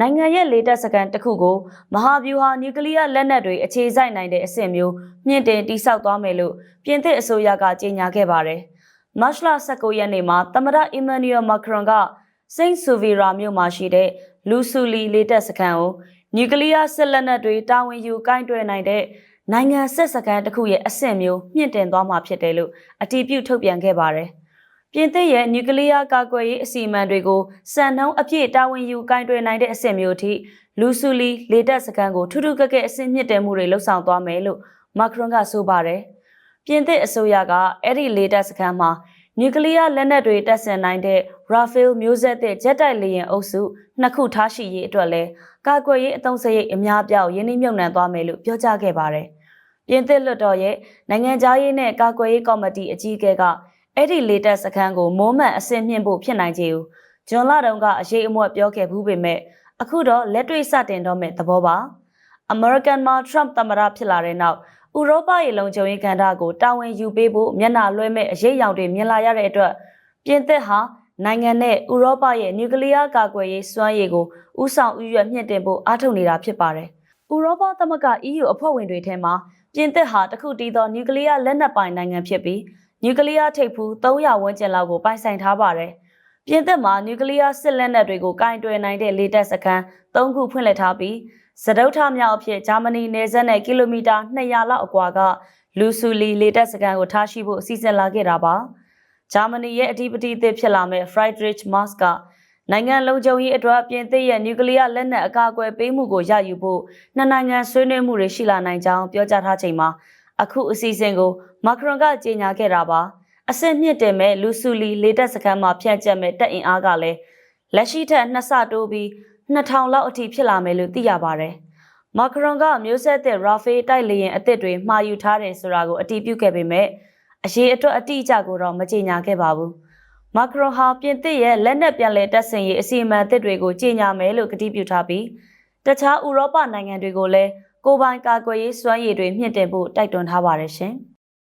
နိုင်ငံရဲ့လေတပ်စကန်တစ်ခုကိုမဟာဗျူဟာနျူကလ িয়ার လက်နက်တွေအခြေစိုက်နိုင်တဲ့အဆင့်မျိုးမြင့်တင်တိစောက်သွားမယ်လို့ပြင်သစ်အစိုးရကကြေညာခဲ့ပါတယ်။မတ်လ19ရက်နေ့မှာသမ္မတအီမန်နျူယ်မာခရွန်ကစိန့်ဆူဗီရာမြို့မှာရှိတဲ့လူဆူလီလေတပ်စကန်ကိုနျူကလ িয়ার စစ်လက်နက်တွေတာဝန်ယူကင်တွယ်နိုင်တဲ့နိုင်ငံစစ်စကန်တစ်ခုရဲ့အဆင့်မျိုးမြင့်တင်သွားမှာဖြစ်တယ်လို့အတည်ပြုထုတ်ပြန်ခဲ့ပါတယ်။ ပြင်သစ်ရဲ့နျူကလ িয়ার ကာကွယ်ရေးအစီအမံတွေကိုစံနှုန်းအပြည့်တာဝန်ယူကင်တွယ်နိုင်တဲ့အဆင့်မျိုးအထိလူဆူလီလေတပ်စကန်ကိုထူးထူးကဲကဲအဆင့်မြင့်တင်မှုတွေလှုပ်ဆောင်သွားမယ်လို့မာခရွန်ကဆိုပါတယ်။ပြင်သစ်အစိုးရကအဲ့ဒီလေတပ်စကန်မှာနျူကလ িয়ার လက်နက်တွေတပ်ဆင်နိုင်တဲ့ Rafale မျိုးဆက်တဲ့ဂျက်တိုက်လေယာဉ်အုပ်စုနှစ်ခုထားရှိရေးအတွက်လဲကာကွယ်ရေးအသုံးစရိတ်အများပြားကိုယင်းနှိမ့်မြုပ်နှံသွားမယ်လို့ပြောကြားခဲ့ပါတယ်။ပြင်သစ်လွှတ်တော်ရဲ့နိုင်ငံခြားရေးနဲ့ကာကွယ်ရေးကော်မတီအကြီးအကဲက အဲ့ဒီလေတပ်စခန်းကိုမိုးမှန်အဆင့်မြင့်ဖို့ဖြစ်နိုင်ခြေကိုဂျွန်လာတုံးကအရေးအမွက်ပြောခဲ့ဘူးပေမဲ့အခုတော့လက်တွေ့စတင်တော့မဲ့သဘောပါ။ American မှာ Trump သမ္မတဖြစ်လာတဲ့နောက်ဥရောပရဲ့လုံခြုံရေးကဏ္ဍကိုတာဝန်ယူပေးဖို့မျက်နှာလွှဲမဲ့အရေးအယောင်တွေမြင်လာရတဲ့အတွက်ပြင်သစ်ဟာနိုင်ငံနဲ့ဥရောပရဲ့နျူကလ িয়ার ကာကွယ်ရေးစွမ်းရည်ကိုဥဆောင်ဥရွက်မြင့်တင်ဖို့အားထုတ်နေတာဖြစ်ပါတယ်။ဥရောပသမဂ္ဂ EU အဖွဲ့ဝင်တွေထဲမှာပြင်သစ်ဟာတခုတည်းသောနျူကလ িয়ার လက်နက်ပိုင်နိုင်ငံဖြစ်ပြီး နျူကလ িয়ার ထိပ်ဖူး300ဝန်းကျင်လောက်ကိုပိုင်ဆိုင်ထားပါတယ်။ပြင်သစ်မှာနျူကလ িয়ার စစ်လက်နက်တွေကိုကင်တွယ်နိုင်တဲ့လေတပ်စခန်း၃ခုဖွင့်လှစ်ထားပြီးစတုထမြောက်အဖြစ်ဂျာမနီနယ်စပ်နဲ့ကီလိုမီတာ200လောက်အကွာကလူဆူလီလေတပ်စခန်းကိုထားရှိဖို့အစီအစဉ်လာခဲ့တာပါ။ဂျာမနီရဲ့အဓိပတိအသစ်ဖြစ်လာမဲ့ Friedrich Merz ကနိုင်ငံလုံးချုပ်ရေးအတွက်ပြင်သစ်ရဲ့နျူကလ িয়ার လက်နက်အကာအကွယ်ပေးမှုကိုရယူဖို့နှစ်နိုင်ငံဆွေးနွေးမှုတွေရှိလာနိုင်ကြောင်းပြောကြားထားချိန်မှာ အခုအစီအစဉ်ကိုမာခရွန်ကကြေညာခဲ့တာပါအစစ်မြင့်တင်မဲ့လူဆူလီလေတပ်စခန်းမှာဖြန့်ကျက်မဲ့တပ်အင်အားကလည်းလက်ရှိထက်နှစ်ဆတိုးပြီး2000လောက်အထိဖြစ်လာမယ်လို့သိရပါတယ်မာခရွန်ကမျိုးဆက်တဲ့ရာဖေးတိုက်လေရင်အသစ်တွေမှာယူထားတယ်ဆိုတာကိုအတည်ပြုခဲ့ပေမဲ့အရေးအတွက်အတိအကျကိုတော့မကြေညာခဲ့ပါဘူး။မာခရွန်ဟာပြင်သစ်ရဲ့လက်နက်ပြန်လည်တပ်ဆင်ရေးအစီအမံအသစ်တွေကိုကြေညာမယ်လို့ကတိပြုထားပြီးတခြားဥရောပနိုင်ငံတွေကိုလည်း ကိုယ်ပိုင်ကာကွယ်ရေးစွမ်းရည်တွေမြင့်တင်ဖို့တိုက်တွန်းထားပါတယ်ရှင်။